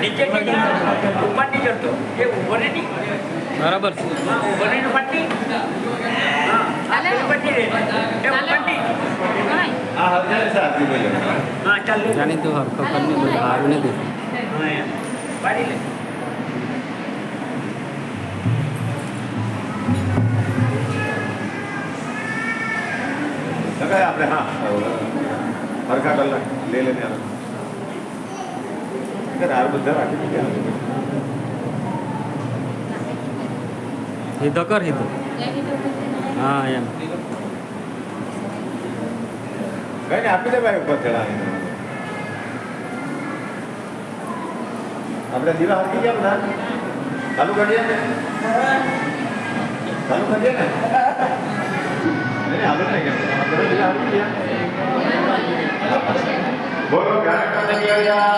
નીચે ઉપર નહીં કરતો એ ઉપર નહીં બરાબર છે. હા, પટ્ટી? હા. આ પટ્ટી રે. એ પટ્ટી? હા ચાલ. જાણી તું હરખો કરીને બધું સારું હા પાડી લે. આપણે હા. હરખા કલાક લે લે ને હાર બધા રાખી દીધા. હિધો કર હિધો હા એમ. કઈ આપી દે ભાઈ ઉપર ચડાવીને. આપણે દીવા હરકી ગયા બધા? ચાલુ કરીએ ને? ચાલુ કરીએ ને? નહીં, આપણે દીવા ગયા. બોલો ગાયક ગયા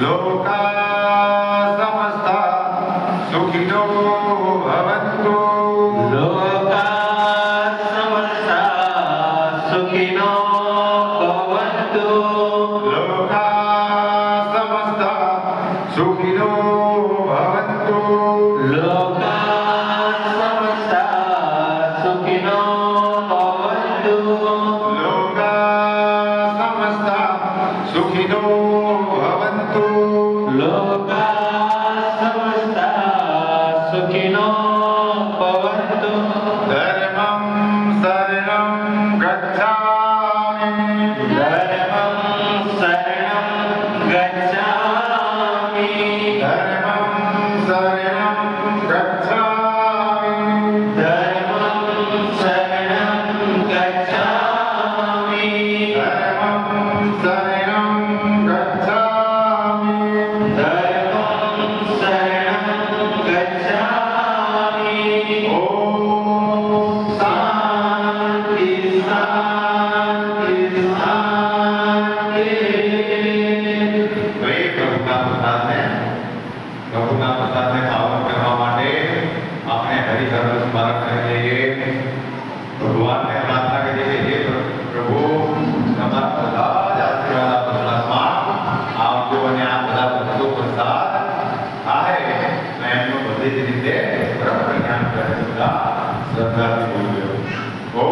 लोका समस्ता सुखितो ಏನೋ ದೇವರಿದೆ ಬ್ರಹ್ಮಜ್ಞಾನಗಳಿಂದ ಶ್ರದ್ಧಾರ್ಥಿಗಳು ಓ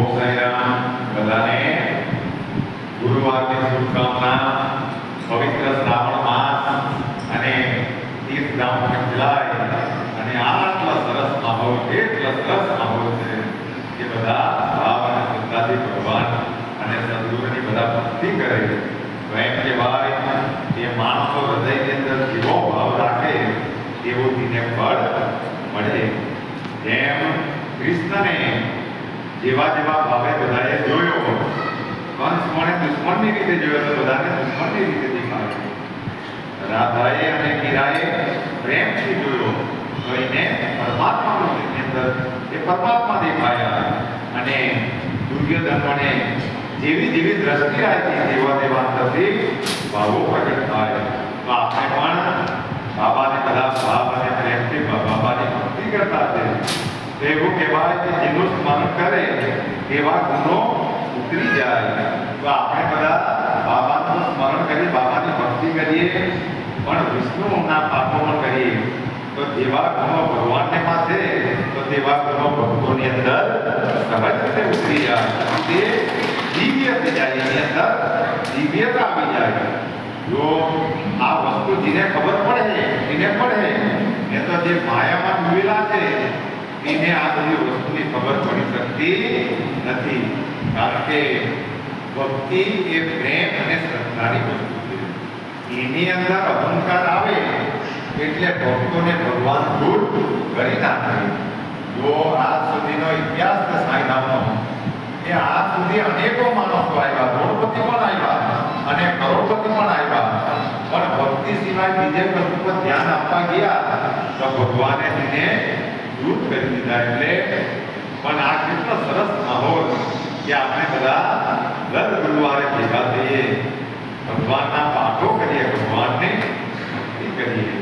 ઓમ સાંઈ રામ બધાને ગુરુવારની શુભકામના અને તીર્થ ધામ અને આટલા સરસ માહોલ એટલા સરસ છે કે બધા ભાવ અને ભગવાન અને સદગુરુની બધા ભક્તિ કરે તો એમ કહેવાય કે માણસો હૃદયની અંદર જેવો ભાવ રાખે તેવો તેને ફળ મળે. જેમ કૃષ્ણને જેવા જેવા ભાવે બધાએ જોયો હતો કંસ કોણે દુશ્મનની રીતે જોયો તો બધાને દુશ્મનની રીતે દેખાયો. રાધાએ અને મીરાએ પ્રેમથી જોયો તો એને પરમાત્માનો અંદર એ પરમાત્મા દેખાયા. અને દુર્યોધનને જેવી જેવી દ્રષ્ટિ આવી તેવા તેવા અંતરથી ભાવો પ્રગટ થાય. તો આપણે પણ બાબાને બધા ભાવ અને પ્રેમથી બાબાની ભક્તિ કરતા છે એવું કહેવાય કે જેનું સ્મરણ કરે, એવા ગુનો ઉતરી જાય. તો આપણે બધા બાબાનું સ્મરણ કરી, બાબાની ભક્તિ કરીએ, પણ વિષ્ણુના પાપો પણ કરીએ. તો જેવા ગુનો ભગવાનને પાસે, તો તેવા ગુનો ભક્તોની અંદર સહજ રીતે ઉતરી જાય. તે દિવ્ય થઈ જાય, એની અંદર દિવ્યતા આવી જાય. જો આ વસ્તુ જેને ખબર પડે એને પડે, એ તો જે માયામાં ડૂબેલા છે એને આ બધી વસ્તુની ખબર પડી શકતી નથી. કારણ કે ભક્તિ એ પ્રેમ અને શ્રદ્ધાની વસ્તુ છે. એની અંદર અહંકાર આવે એટલે ભક્તોને ભગવાન દૂર કરી નાખે. જો આજ સુધીનો ઇતિહાસ છે સાંઈધામનો એ આજ સુધી અનેકો માણસો આવ્યા કરોડપતિ પણ આવ્યા અને કરોડપતિ પણ આવ્યા, પણ ભક્તિ સિવાય બીજે કશું પર ધ્યાન આપવા ગયા, તો ભગવાને તેને દૂર કરી દીધા એટલે પણ આ કેટલો સરસ માહોલ કે આપણે બધા દર ગુરુવારે ભેગા થઈએ, ભગવાનના પાઠો કરીએ, ભગવાનને કરીએ.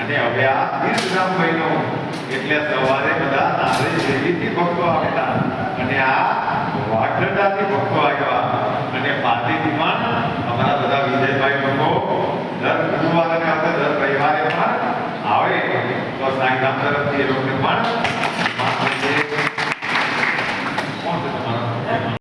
અને હવે આ તીર્થધામ મહિનો એટલે સવારે બધા નારી દેવીથી ભક્તો આવેલા. અને આ વાઘરડાથી ભક્તો આવ્યા. અને પાર્ટીથી પણ અમારા બધા વિજયભાઈ લોકો દર ગુરુવારે આપણે દર રવિવારે પણ તો સાંઈધામ તરફથી એ લોકોને પણ